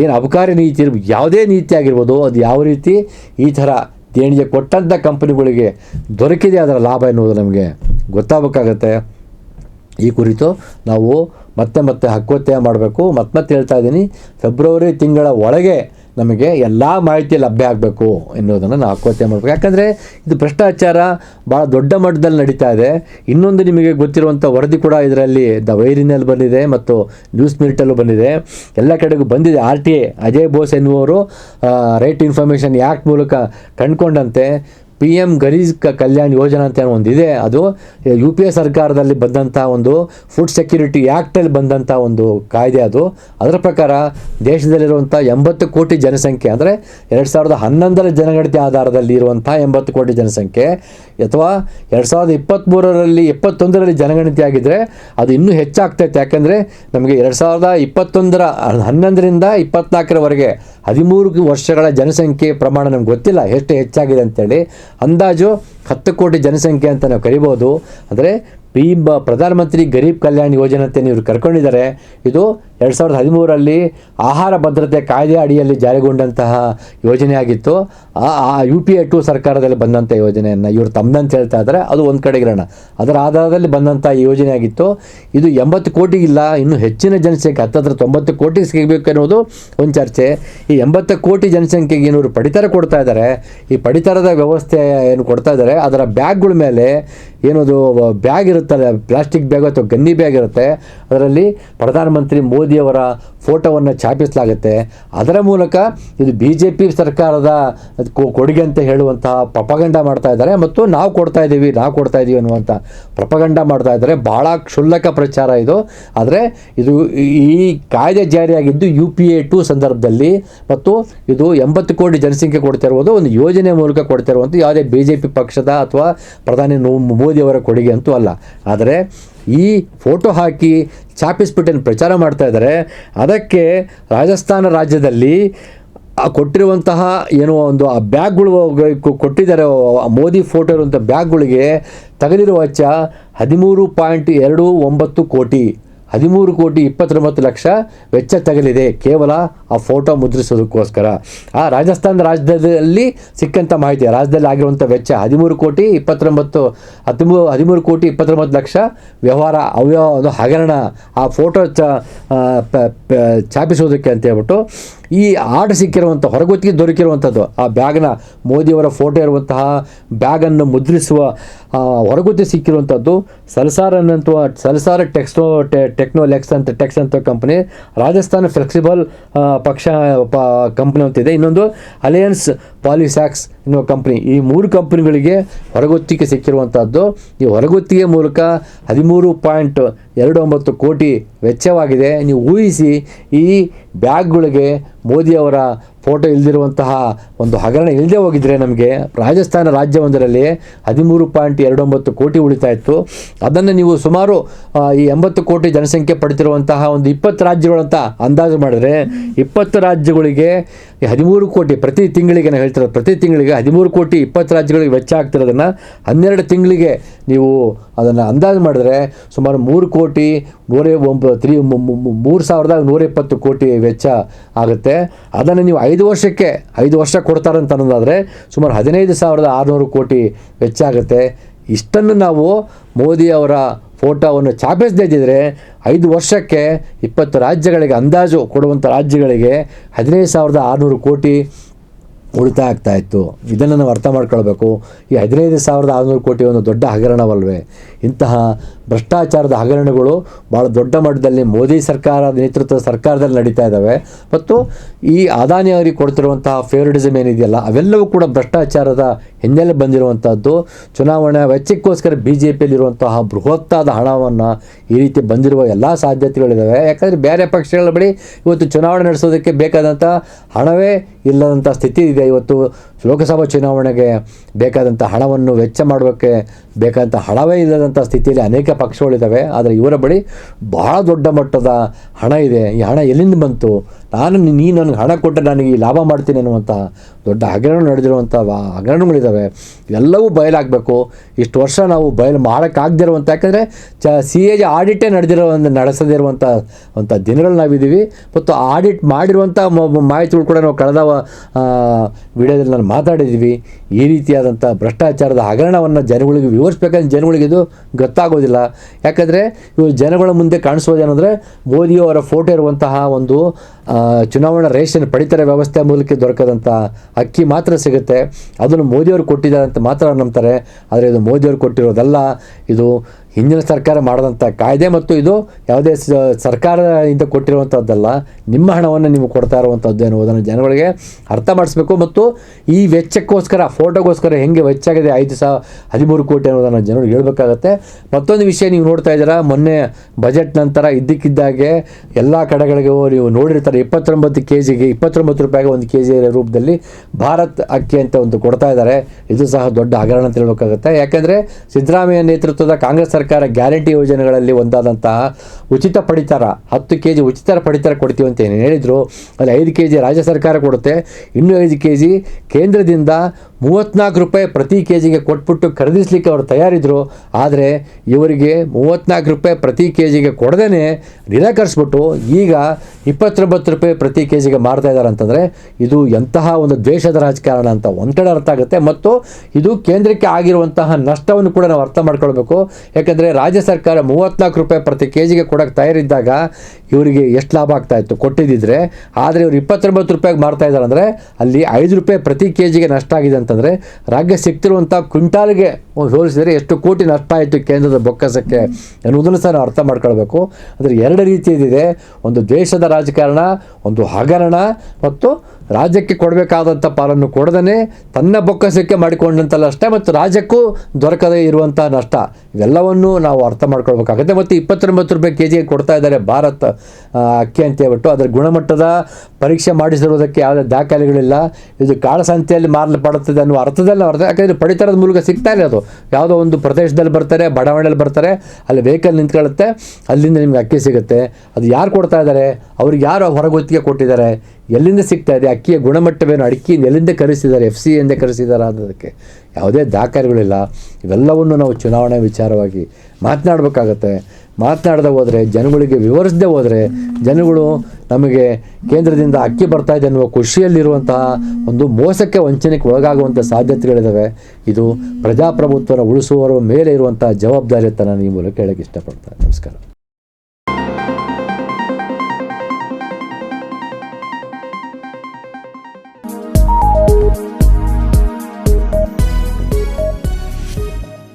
ಏನು ಅಬಕಾರಿ ನೀತಿ ಯಾವುದೇ ನೀತಿ ಆಗಿರ್ಬೋದು, ಅದು ಯಾವ ರೀತಿ ಈ ಥರ ದೇಣಿಗೆ ಕೊಟ್ಟಂಥ ಕಂಪನಿಗಳಿಗೆ ದೊರಕಿದೆ ಅದರ ಲಾಭ ಎನ್ನುವುದು ನಮಗೆ ಗೊತ್ತಾಗಬೇಕಾಗತ್ತೆ. ಈ ಕುರಿತು ನಾವು ಮತ್ತೆ ಮತ್ತೆ ಹಕ್ಕೊತ್ತಾಯ ಮಾಡಬೇಕು. ಮತ್ತೆ ಮತ್ತೆ ಹೇಳ್ತಾ ಇದ್ದೀನಿ, ಫೆಬ್ರವರಿ ತಿಂಗಳ ಒಳಗೆ ನಮಗೆ ಎಲ್ಲ ಮಾಹಿತಿ ಲಭ್ಯ ಆಗಬೇಕು ಎನ್ನುವುದನ್ನು ನಾವು ಹಕ್ಕೊತ್ತಾಯ ಮಾಡಬೇಕು. ಯಾಕಂದರೆ ಇದು ಭ್ರಷ್ಟಾಚಾರ ಭಾಳ ದೊಡ್ಡ ಮಟ್ಟದಲ್ಲಿ ನಡೀತಾ ಇದೆ. ಇನ್ನೊಂದು ನಿಮಗೆ ಗೊತ್ತಿರುವಂಥ ವರದಿ ಕೂಡ ಇದರಲ್ಲಿ ದ ವೈರಿನಲ್ಲಿ ಬಂದಿದೆ ಮತ್ತು ನ್ಯೂಸ್ ಮಿನಿಟಲ್ಲೂ ಬಂದಿದೆ. ಎಲ್ಲ ಕಡೆಗೂ ಬಂದಿದೆ. R T A, Ajay Bose ಎನ್ನುವರು ರೈಟ್ ಇನ್ಫಾರ್ಮೇಷನ್ ಆ್ಯಕ್ಟ್ ಮೂಲಕ ಕಂಡುಕೊಂಡಂತೆ ಪಿ ಎಂ ಗರೀಬ್ ಕಲ್ಯಾಣ ಯೋಜನಾ ಅಂತ ಏನೋ ಒಂದಿದೆ. ಅದು ಯು ಪಿ ಎ ಸರ್ಕಾರದಲ್ಲಿ ಬಂದಂಥ ಒಂದು ಫುಡ್ ಸೆಕ್ಯೂರಿಟಿ ಆ್ಯಕ್ಟಲ್ಲಿ ಬಂದಂಥ ಒಂದು ಕಾಯ್ದೆ ಅದು. ಅದರ ಪ್ರಕಾರ ದೇಶದಲ್ಲಿರುವಂಥ ಎಂಬತ್ತು ಕೋಟಿ ಜನಸಂಖ್ಯೆ, ಅಂದರೆ ಎರಡು ಸಾವಿರದ ಹನ್ನೊಂದರ ಜನಗಣತಿ ಆಧಾರದಲ್ಲಿ ಇರುವಂಥ ಎಂಬತ್ತು ಕೋಟಿ ಜನಸಂಖ್ಯೆ, ಅಥವಾ ಎರಡು ಸಾವಿರದ ಇಪ್ಪತ್ತ್ಮೂರರಲ್ಲಿ ಇಪ್ಪತ್ತೊಂದರಲ್ಲಿ ಜನಗಣತಿ ಆಗಿದ್ದರೆ ಅದು ಇನ್ನೂ ಹೆಚ್ಚಾಗ್ತೈತೆ. ಯಾಕೆಂದರೆ ನಮಗೆ ಎರಡು ಸಾವಿರದ ಇಪ್ಪತ್ತೊಂದರ, ಹನ್ನೊಂದರಿಂದ ಇಪ್ಪತ್ನಾಲ್ಕರವರೆಗೆ ಹದಿಮೂರು ವರ್ಷಗಳ ಜನಸಂಖ್ಯೆ ಪ್ರಮಾಣ ನಮ್ಗೆ ಗೊತ್ತಿಲ್ಲ, ಎಷ್ಟು ಹೆಚ್ಚಾಗಿದೆ ಅಂತೇಳಿ. ಅಂದಾಜು ಹತ್ತು ಕೋಟಿ ಜನಸಂಖ್ಯೆ ಅಂತ ನಾವು ಕರಿಬೋದು. ಅಂದರೆ ಪ್ರಧಾನಮಂತ್ರಿ ಗರೀಬ್ ಕಲ್ಯಾಣ್ ಯೋಜನೆ ಅಂತ ಇವರು ಕರ್ಕೊಂಡಿದ್ದಾರೆ. ಇದು ಎರಡು ಸಾವಿರದ ಹದಿಮೂರರಲ್ಲಿ ಆಹಾರ ಭದ್ರತೆ ಕಾಯ್ದೆ ಅಡಿಯಲ್ಲಿ ಜಾರಿಗೊಂಡಂತಹ ಯೋಜನೆಯಾಗಿತ್ತು. ಆ ಯು ಪಿ ಎ ಟು ಸರ್ಕಾರದಲ್ಲಿ ಬಂದಂಥ ಯೋಜನೆಯನ್ನು ಇವರು ತಮ್ಮದಂತ ಹೇಳ್ತಾ ಇದ್ದಾರೆ ಅದು ಒಂದು ಕಡೆ ಇರೋಣ. ಅದರ ಆಧಾರದಲ್ಲಿ ಬಂದಂಥ ಈ ಯೋಜನೆ ಆಗಿತ್ತು ಇದು ಎಂಬತ್ತು ಕೋಟಿ ಇಲ್ಲ, ಇನ್ನೂ ಹೆಚ್ಚಿನ ಜನಸಂಖ್ಯೆ, ಹತ್ತತ್ರ ತೊಂಬತ್ತು ಕೋಟಿ ಸಿಗಬೇಕು ಅನ್ನೋದು ಒಂದು ಚರ್ಚೆ. ಈ ಎಂಬತ್ತು ಕೋಟಿ ಜನಸಂಖ್ಯೆಗೆ ಇವರು ಪಡಿತರ ಕೊಡ್ತಾ ಇದ್ದಾರೆ ಈ ಪಡಿತರದ ವ್ಯವಸ್ಥೆ ಏನು ಕೊಡ್ತಾ ಇದ್ದಾರೆ ಅದರ ಬ್ಯಾಗ್ಗಳ ಮೇಲೆ ಏನದು ಬ್ಯಾಗ್ ಇರುತ್ತಲ್ಲ, ಪ್ಲಾಸ್ಟಿಕ್ ಬ್ಯಾಗ್ ಅಥವಾ ಗನ್ನಿ ಬ್ಯಾಗ್ ಇರುತ್ತೆ. ಅದರಲ್ಲಿ ಪ್ರಧಾನಮಂತ್ರಿ ಮೋದಿಯವರ ಫೋಟೋವನ್ನು ಛಾಪಿಸಲಾಗುತ್ತೆ. ಅದರ ಮೂಲಕ ಇದು ಬಿ ಜೆ ಪಿ ಸರ್ಕಾರದ ಕೊಡುಗೆ ಅಂತ ಹೇಳುವಂತಹ ಪ್ರಪಗಂಡ ಮಾಡ್ತಾ ಇದ್ದಾರೆ. ಮತ್ತು ನಾವು ಕೊಡ್ತಾ ಇದ್ದೀವಿ, ನಾವು ಕೊಡ್ತಾ ಇದ್ದೀವಿ ಅನ್ನುವಂಥ ಪ್ರಪಗಂಡ ಮಾಡ್ತಾ ಇದ್ದಾರೆ. ಭಾಳ ಕ್ಷುಲ್ಲಕ ಪ್ರಚಾರ ಇದು. ಆದರೆ ಇದು ಈ ಕಾಯ್ದೆ ಜಾರಿಯಾಗಿದ್ದು ಯು ಪಿ ಎ ಟು ಸಂದರ್ಭದಲ್ಲಿ. ಮತ್ತು ಇದು ಎಂಬತ್ತು ಕೋಟಿ ಜನಸಂಖ್ಯೆ ಕೊಡ್ತಾ ಇರುವುದು ಒಂದು ಯೋಜನೆ ಮೂಲಕ ಕೊಡ್ತಾ ಇರುವಂಥ ಯಾವುದೇ ಬಿ ಜೆ ಪಿ ಪಕ್ಷದ ಅಥವಾ ಪ್ರಧಾನಿ ಮೋದಿಯವರ ಕೊಡುಗೆ ಅಂತೂ ಅಲ್ಲ. ಆದರೆ ಈ ಫೋಟೋ ಹಾಕಿ ಛಾಪಿಸ್ಬಿಟ್ಟು ಪ್ರಚಾರ ಮಾಡ್ತಾ ಇದ್ದಾರೆ. ಅದಕ್ಕೆ ರಾಜಸ್ಥಾನ ರಾಜ್ಯದಲ್ಲಿ ಕೊಟ್ಟಿರುವಂತಹ ಏನೋ ಒಂದು, ಆ ಬ್ಯಾಗ್ಗಳು ಕೊಟ್ಟಿದ್ದಾರೆ ಮೋದಿ ಫೋಟೋ ಇರುವಂಥ ಬ್ಯಾಗ್ಗಳಿಗೆ ತಗಲಿರುವ ವೆಚ್ಚ ಹದಿಮೂರು ಪಾಯಿಂಟ್ ಎರಡು ಒಂಬತ್ತು ಕೋಟಿ. ಹದಿಮೂರು ಕೋಟಿ ಇಪ್ಪತ್ತೊಂಬತ್ತು ಲಕ್ಷ ವೆಚ್ಚ ತಗಲಿದೆ. ಕೇವಲ ಆ ಫೋಟೋ ಮುದ್ರಿಸೋದಕ್ಕೋಸ್ಕರ. ಆ ರಾಜಸ್ಥಾನ ರಾಜ್ಯದಲ್ಲಿ ಸಿಕ್ಕಂಥ ಮಾಹಿತಿ, ರಾಜ್ಯದಲ್ಲಿ ಆಗಿರುವಂಥ ವೆಚ್ಚ ಹದಿಮೂರು ಕೋಟಿ ಇಪ್ಪತ್ತೊಂಬತ್ತು ಹದಿಮೂರು ಹದಿಮೂರು ಕೋಟಿ ಇಪ್ಪತ್ತೊಂಬತ್ತು ಲಕ್ಷ ವ್ಯವಹಾರ ಅವ್ಯ ಒಂದು ಹಗರಣ ಆ ಫೋಟೋ ಚ ಛಾಪಿಸೋದಕ್ಕೆ ಅಂತ ಹೇಳ್ಬಿಟ್ಟು ಈ ಆರ್ಡರ್ ಸಿಕ್ಕಿರುವಂಥ ಹೊರಗುತ್ತಿಗೆ ದೊರಕಿರುವಂಥದ್ದು, ಆ ಬ್ಯಾಗ್ನ ಮೋದಿಯವರ ಫೋಟೋ ಇರುವಂತಹ, ಬ್ಯಾಗನ್ನು ಮುದ್ರಿಸುವ ಹೊರಗುತ್ತಿ ಸಿಕ್ಕಿರುವಂಥದ್ದು, ಸಲ್ಸಾರ್ ಅನ್ನುವಂಥ ಸಲ್ಸಾರ್ ಟೆಕ್ಸ್ಟೋ, ಟೆ ಟೆಕ್ನೋಲೆಕ್ಸ್ ಅಂತ, ಟೆಕ್ಸ್ ಅಂತ ಕಂಪ್ನಿ ರಾಜಸ್ಥಾನ ಫ್ಲೆಕ್ಸಿಬಲ್ ಪಕ್ಷ, ಪ ಕಂಪ್ನಿ ಅಂತಿದೆ. ಇನ್ನೊಂದು ಅಲಯನ್ಸ್ ಪಾಲಿಸ್ಯಾಕ್ಸ್ ಎನ್ನುವ ಕಂಪ್ನಿ ಈ ಮೂರು ಕಂಪ್ನಿಗಳಿಗೆ ಹೊರಗುತ್ತಿಗೆ ಸಿಕ್ಕಿರುವಂಥದ್ದು. ಈ ಹೊರಗುತ್ತಿಗೆ ಮೂಲಕ ಹದಿಮೂರು ಪಾಯಿಂಟ್ ಎರಡು ಒಂಬತ್ತು ಕೋಟಿ ವೆಚ್ಚವಾಗಿದೆ. ನೀವು ಊಹಿಸಿ, ಈ ಬ್ಯಾಗ್ಗಳಿಗೆ ಮೋದಿಯವರ ಫೋಟೋ ಇಲ್ದಿರುವಂತಹ ಒಂದು ಹಗರಣ ಇಲ್ಲದೆ ಹೋಗಿದ್ರೆ ನಮಗೆ ರಾಜಸ್ಥಾನ ರಾಜ್ಯವೊಂದರಲ್ಲಿ ಹದಿಮೂರು ಪಾಯಿಂಟ್ ಎರಡು ಒಂಬತ್ತು ಕೋಟಿ ಉಳಿತಾ ಇತ್ತು. ಅದನ್ನು ನೀವು ಸುಮಾರು ಈ ಎಂಬತ್ತು ಕೋಟಿ ಜನಸಂಖ್ಯೆ ಪಡೆದಿರುವಂತಹ ಒಂದು ಇಪ್ಪತ್ತು ರಾಜ್ಯಗಳಂತ ಅಂದಾಜು ಮಾಡಿದ್ರೆ ಇಪ್ಪತ್ತು ರಾಜ್ಯಗಳಿಗೆ ಈ ಹದಿಮೂರು ಕೋಟಿ ಪ್ರತಿ ತಿಂಗಳಿಗೆ ನಾನು ಹೇಳ್ತಿರೋದು, ಪ್ರತಿ ತಿಂಗಳಿಗೆ ಹದಿಮೂರು ಕೋಟಿ ಇಪ್ಪತ್ತು ರಾಜ್ಯಗಳಿಗೆ ವೆಚ್ಚ ಆಗ್ತಿರೋದನ್ನು ಹನ್ನೆರಡು ತಿಂಗಳಿಗೆ ನೀವು ಅದನ್ನು ಅಂದಾಜು ಮಾಡಿದ್ರೆ ಸುಮಾರು ಮೂರು ಕೋಟಿ ನೂರೇ ಒಂಬ, ತ್ರೀ ಮೂರು ಸಾವಿರದ ನೂರ ಇಪ್ಪತ್ತು ಕೋಟಿ ವೆಚ್ಚ ಆಗುತ್ತೆ. ಅದನ್ನು ನೀವು ಐದು ವರ್ಷಕ್ಕೆ, ಐದು ವರ್ಷ ಕೊಡ್ತಾರಂತ ಅನ್ನೋದಾದರೆ ಸುಮಾರು ಹದಿನೈದು ಸಾವಿರದ ಆರುನೂರು ಕೋಟಿ ವೆಚ್ಚ ಆಗುತ್ತೆ. ಇಷ್ಟನ್ನು ನಾವು ಮೋದಿ ಅವರ ಫೋಟೋವನ್ನು ಛಾಪಿಸದೇ ಇದ್ದಿದ್ರೆ ಐದು ವರ್ಷಕ್ಕೆ ಇಪ್ಪತ್ತು ರಾಜ್ಯಗಳಿಗೆ ಅಂದಾಜು ಕೊಡುವಂಥ ರಾಜ್ಯಗಳಿಗೆ ಹದಿನೈದು ಸಾವಿರದ ಆರುನೂರು ಕೋಟಿ ಉಳಿತಾಯ ಆಗ್ತಾ ಇತ್ತು. ಇದನ್ನು ನಾವು ಅರ್ಥ ಮಾಡ್ಕೊಳ್ಬೇಕು. ಈ ಹದಿನೈದು ಸಾವಿರದ ಆರುನೂರು ಕೋಟಿ ಒಂದು ದೊಡ್ಡ ಹಗರಣವಲ್ವೇ? ಇಂತಹ ಭ್ರಷ್ಟಾಚಾರದ ಹಗರಣಗಳು ಭಾಳ ದೊಡ್ಡ ಮಟ್ಟದಲ್ಲಿ ಮೋದಿ ಸರ್ಕಾರದ ನೇತೃತ್ವದ ಸರ್ಕಾರದಲ್ಲಿ ನಡೀತಾ ಇದ್ದಾವೆ. ಮತ್ತು ಈ ಅದಾನಿ ಅವರಿಗೆ ಕೊಡ್ತಿರುವಂತಹ ಫೇವರಿಟಿಸಮ್ ಏನಿದೆಯಲ್ಲ, ಅವೆಲ್ಲವೂ ಕೂಡ ಭ್ರಷ್ಟಾಚಾರದ ಹಿನ್ನೆಲೆ ಬಂದಿರುವಂಥದ್ದು ಚುನಾವಣಾ ವೆಚ್ಚಕ್ಕೋಸ್ಕರ ಬಿ ಜೆ ಪಿಯಲ್ಲಿರುವಂತಹ ಬೃಹತ್ತಾದ ಹಣವನ್ನು ಈ ರೀತಿ ಬಂದಿರುವ ಎಲ್ಲ ಸಾಧ್ಯತೆಗಳಿದ್ದಾವೆ ಯಾಕಂದರೆ ಬೇರೆ ಪಕ್ಷಗಳ ಬಳಿ ಇವತ್ತು ಚುನಾವಣೆ ನಡೆಸೋದಕ್ಕೆ ಬೇಕಾದಂಥ ಹಣವೇ ಇಲ್ಲದಂಥ ಸ್ಥಿತಿ ಇದೆ. ಇವತ್ತು ಲೋಕಸಭಾ ಚುನಾವಣೆಗೆ ಬೇಕಾದಂಥ ಹಣವನ್ನು ವೆಚ್ಚ ಮಾಡೋಕ್ಕೆ ಬೇಕಾದಂಥ ಹಣವೇ ಇಲ್ಲದಂಥ ಸ್ಥಿತಿಯಲ್ಲಿ ಅನೇಕ ಪಕ್ಷಗಳಿದ್ದಾವೆ. ಆದರೆ ಇವರ ಬಳಿ ಬಹಳ ದೊಡ್ಡ ಮಟ್ಟದ ಹಣ ಇದೆ. ಈ ಹಣ ಎಲ್ಲಿಂದ ಬಂತು? ನಾನು ನೀನು ನನಗೆ ಹಣ ಕೊಟ್ಟರೆ ನನಗೆ ಲಾಭ ಮಾಡ್ತೀನಿ ಅನ್ನುವಂಥ ದೊಡ್ಡ ಹಗರಣ ನಡೆದಿರುವಂಥ ಹಗರಣಗಳಿದ್ದಾವೆ ಎಲ್ಲವೂ ಬಯಲಾಗಬೇಕು. ಇಷ್ಟು ವರ್ಷ ನಾವು ಬಯಲು ಮಾಡೋಕ್ಕಾಗದಿರುವಂಥ ಯಾಕಂದರೆ ಚ ಸಿ ಎ ಜಿ ಆಡಿಟೇ ನಡೆದಿರೋ ಒಂದು ನಡೆಸದೇ ಇರುವಂಥ ಅಂಥ ದಿನಗಳು ನಾವಿದ್ದೀವಿ. ಮತ್ತು ಆಡಿಟ್ ಮಾಡಿರುವಂಥ ಮಾಹಿತಿಗಳು ಕೂಡ ನಾವು ಕಳೆದ ವಿಡಿಯೋದಲ್ಲಿ ನಾನು ಮಾತಾಡಿದ್ದೀವಿ. ಈ ರೀತಿಯಾದಂಥ ಭ್ರಷ್ಟಾಚಾರದ ಹಗರಣವನ್ನು ಜನಗಳಿಗೆ ವಿವರಿಸ್ಬೇಕಂದ್ರೆ ಜನಗಳಿಗೆ ಇದು ಗೊತ್ತಾಗೋದಿಲ್ಲ. ಯಾಕಂದರೆ ಇವರು ಜನಗಳ ಮುಂದೆ ಕಾಣಿಸೋದೇನೆಂದರೆ ಮೋದಿಯವರ ಫೋಟೋ ಇರುವಂತಹ ಒಂದು ಚುನಾವಣಾ ರೇಷನ್ ಪಡಿತರ ವ್ಯವಸ್ಥೆ ಮೂಲಕ ದೊರಕದಂಥ ಅಕ್ಕಿ ಮಾತ್ರ ಸಿಗುತ್ತೆ. ಅದನ್ನು ಮೋದಿಯವರು ಕೊಟ್ಟಿದ್ದಾರೆ ಅಂತ ಮಾತ್ರ ನಂಬ್ತಾರೆ. ಆದರೆ ಇದು ಮೋದಿಯವರು ಕೊಟ್ಟಿರೋದಲ್ಲ. ಇದು ಹಿಂದಿನ ಸರ್ಕಾರ ಮಾಡಿದಂಥ ಕಾಯ್ದೆ ಮತ್ತು ಇದು ಯಾವುದೇ ಸರ್ಕಾರದಿಂದ ಕೊಟ್ಟಿರುವಂಥದ್ದಲ್ಲ ನಿಮ್ಮ ಹಣವನ್ನು ನೀವು ಕೊಡ್ತಾ ಇರುವಂಥದ್ದು ಎನ್ನುವುದನ್ನು ಜನಗಳಿಗೆ ಅರ್ಥ ಮಾಡಿಸ್ಬೇಕು ಮತ್ತು ಈ ವೆಚ್ಚಕ್ಕೋಸ್ಕರ, ಫೋಟೋಗೋಸ್ಕರ ಹೆಂಗೆ ವೆಚ್ಚ ಆಗಿದೆ ಐದು ಸಾವಿರ ಹದಿಮೂರು ಕೋಟಿ ಅನ್ನೋದನ್ನು ಜನರಿಗೆ ಹೇಳಬೇಕಾಗತ್ತೆ. ಮತ್ತೊಂದು ವಿಷಯ ನೀವು ನೋಡ್ತಾ ಇದ್ದೀರಾ, ಮೊನ್ನೆ ಬಜೆಟ್ ನಂತರ ಇದ್ದಕ್ಕಿದ್ದಾಗೆ ಎಲ್ಲ ಕಡೆಗಳಿಗೆ ನೀವು ನೋಡಿರ್ತಾರೆ, ಇಪ್ಪತ್ತೊಂಬತ್ತು ಕೆ ಜಿಗೆ ಇಪ್ಪತ್ತೊಂಬತ್ತು ರೂಪಾಯಿಗೆ ಒಂದು ಕೆ ಜಿ ರೂಪದಲ್ಲಿ ಭಾರತ್ ಅಕ್ಕಿ ಅಂತ ಒಂದು ಕೊಡ್ತಾ ಇದ್ದಾರೆ. ಇದು ಸಹ ದೊಡ್ಡ ಹಗರಣ ಅಂತ ಹೇಳ್ಬೇಕಾಗುತ್ತೆ. ಯಾಕೆಂದರೆ ಸಿದ್ದರಾಮಯ್ಯ ನೇತೃತ್ವದ ಕಾಂಗ್ರೆಸ್ ಸರ್ಕಾರ ಗ್ಯಾರಂಟಿ ಯೋಜನೆಗಳಲ್ಲಿ ಒಂದಾದಂತಹ ಉಚಿತ ಪಡಿತರ, ಹತ್ತು ಕೆ ಜಿ ಉಚಿತ ಪಡಿತರ ಕೊಡ್ತೀವಿ ಅಂತ ಏನು ಹೇಳಿದರು. ಅಲ್ಲಿ ಐದು ಕೆ ಜಿ ರಾಜ್ಯ ಸರ್ಕಾರ ಕೊಡುತ್ತೆ. ಇನ್ನೂ ಐದು ಕೆ ಜಿ ಕೇಂದ್ರದಿಂದ ಮೂವತ್ತ್ನಾಲ್ಕು ರೂಪಾಯಿ ಪ್ರತಿ ಕೆ ಜಿಗೆ ಕೊಟ್ಬಿಟ್ಟು ಖರೀದಿಸ್ಲಿಕ್ಕೆ ಅವರು ತಯಾರಿದ್ರು, ಆದರೆ ಇವರಿಗೆ ಮೂವತ್ತ್ನಾಲ್ಕು ರೂಪಾಯಿ ಪ್ರತಿ ಕೆ ಜಿಗೆ ಕೊಡದೇ ನಿರಾಕರಿಸ್ಬಿಟ್ಟು ಈಗ ಇಪ್ಪತ್ತೊಂಬತ್ತು ರೂಪಾಯಿ ಪ್ರತಿ ಕೆ ಜಿಗೆ ಮಾರ್ತಾ ಇದ್ದಾರೆ ಅಂತಂದರೆ ಇದು ಎಂತಹ ಒಂದು ದ್ವೇಷದ ರಾಜಕಾರಣ ಅಂತ ಒಂದು ಅರ್ಥ ಆಗುತ್ತೆ. ಮತ್ತು ಇದು ಕೇಂದ್ರಕ್ಕೆ ಆಗಿರುವಂತಹ ನಷ್ಟವನ್ನು ಕೂಡ ನಾವು ಅರ್ಥ ಮಾಡ್ಕೊಳ್ಬೇಕು. ಯಾಕಂದರೆ ರಾಜ್ಯ ಸರ್ಕಾರ ಮೂವತ್ತ್ನಾಲ್ಕು ರೂಪಾಯಿ ಪ್ರತಿ ಕೆ ಜಿಗೆ ಕೊಡೋಕ್ಕೆ ತಯಾರಿದ್ದಾಗ ಇವರಿಗೆ ಎಷ್ಟು ಲಾಭ ಆಗ್ತಾ ಇತ್ತು ಕೊಟ್ಟಿದ್ದಿದ್ರೆ, ಆದರೆ ಇವರು ಇಪ್ಪತ್ತೊಂಬತ್ತು ರೂಪಾಯಿಗೆ ಮಾರ್ತಾ ಇದ್ದಾರೆ ಅಂದರೆ ಅಲ್ಲಿ ಐದು ರೂಪಾಯಿ ಪ್ರತಿ ಕೆ ಜಿಗೆ ನಷ್ಟ ಆಗಿದೆ ಅಂತಂದರೆ, ರಾಜ್ಯ ಸಿಗ್ತಿರುವಂಥ ಕ್ವಿಂಟಾಲ್ಗೆ ಹೋಲಿಸಿದರೆ ಎಷ್ಟು ಕೋಟಿ ನಷ್ಟ ಆಯಿತು ಕೇಂದ್ರದ ಬೊಕ್ಕಸಕ್ಕೆ ಎನ್ನುವುದನ್ನು ಸಹ ನಾವು ಅರ್ಥ ಮಾಡ್ಕೊಳ್ಬೇಕು. ಅಂದರೆ ಎರಡು ರೀತಿಯದಿದೆ ಒಂದು ದೇಶದ ರಾಜಕಾರಣ, ಒಂದು ಹಗರಣ ಮತ್ತು ರಾಜ್ಯಕ್ಕೆ ಕೊಡಬೇಕಾದಂಥ ಪಾಲನ್ನು ಕೊಡದೇ ತನ್ನ ಬೊಕ್ಕಸಕ್ಕೆ ಮಾಡಿಕೊಂಡಂಥ ನಷ್ಟ ಮತ್ತು ರಾಜ್ಯಕ್ಕೂ ದೊರಕದೇ ಇರುವಂಥ ನಷ್ಟ. ಇವೆಲ್ಲವನ್ನು ನಾವು ಅರ್ಥ ಮಾಡ್ಕೊಳ್ಬೇಕಾಗುತ್ತೆ. ಮತ್ತು ಇಪ್ಪತ್ತೊಂಬತ್ತು ರೂಪಾಯಿ ಕೆ ಜಿಗೆ ಕೊಡ್ತಾ ಇದ್ದಾರೆ ಭಾರತ್ ಅಕ್ಕಿ ಅಂತ ಹೇಳ್ಬಿಟ್ಟು. ಅದರ ಗುಣಮಟ್ಟದ ಪರೀಕ್ಷೆ ಮಾಡಿಸಿರುವುದಕ್ಕೆ ಯಾವುದೇ ದಾಖಲೆಗಳಿಲ್ಲ. ಇದು ಕಾಳಸಂತೆಯಲ್ಲಿ ಮಾರಲ್ಪಡುತ್ತದೆ ಅನ್ನುವ ಅರ್ಥದಲ್ಲಿ ನಾವು ಅರ್ಥ. ಯಾಕಂದರೆ ಪಡಿತರದ ಮೂಲಕ ಸಿಗ್ತಾ ಇಲ್ಲ ಅದು. ಯಾವುದೋ ಒಂದು ಪ್ರದೇಶದಲ್ಲಿ ಬರ್ತಾರೆ, ಬಡಾವಣೆಯಲ್ಲಿ ಬರ್ತಾರೆ, ಅಲ್ಲಿ ವೆಹಿಕಲ್ ನಿಂತ್ಕೊಳ್ಳುತ್ತೆ, ಅಲ್ಲಿಂದ ನಿಮ್ಗೆ ಅಕ್ಕಿ ಸಿಗುತ್ತೆ. ಅದು ಯಾರು ಕೊಡ್ತಾ ಇದ್ದಾರೆ? ಅವ್ರಿಗೆ ಯಾರು ಹೊರಗುತ್ತಿಗೆ ಕೊಟ್ಟಿದ್ದಾರೆ? ಎಲ್ಲಿಂದ ಸಿಗ್ತಾ ಇದೆ? ಅಕ್ಕಿಯ ಗುಣಮಟ್ಟವೇನು? ಅಡಿಕೆಯಿಂದ ಎಲ್ಲಿಂದ ಕರೆಸಿದ್ದಾರೆ? ಎಫ್ ಸಿ ಎಂದೇ ಕರೆಸಿದ್ದಾರೆ ಅನ್ನೋದಕ್ಕೆ ಯಾವುದೇ ದಾಖಲೆಗಳಿಲ್ಲ. ಇವೆಲ್ಲವನ್ನು ನಾವು ಚುನಾವಣೆ ವಿಚಾರವಾಗಿ ಮಾತನಾಡಬೇಕಾಗತ್ತೆ. ಮಾತನಾಡದೆ ಹೋದರೆ, ಜನಗಳಿಗೆ ವಿವರಿಸದೆ ಹೋದರೆ, ಜನಗಳು ನಮಗೆ ಕೇಂದ್ರದಿಂದ ಅಕ್ಕಿ ಬರ್ತಾ ಇದೆ ಅನ್ನುವ ಖುಷಿಯಲ್ಲಿರುವಂತಹ ಒಂದು ಮೋಸಕ್ಕೆ ವಂಚನೆಗೆ ಒಳಗಾಗುವಂಥ ಸಾಧ್ಯತೆಗಳಿದ್ದಾವೆ ಇದು ಪ್ರಜಾಪ್ರಭುತ್ವನ ಉಳಿಸುವವರ ಮೇಲೆ ಇರುವಂಥ ಜವಾಬ್ದಾರಿ ಅಂತ ನಾನು ಈ ಮೂಲಕ ಹೇಳಕ್ಕೆ ಇಷ್ಟಪಡ್ತೇನೆ. ನಮಸ್ಕಾರ.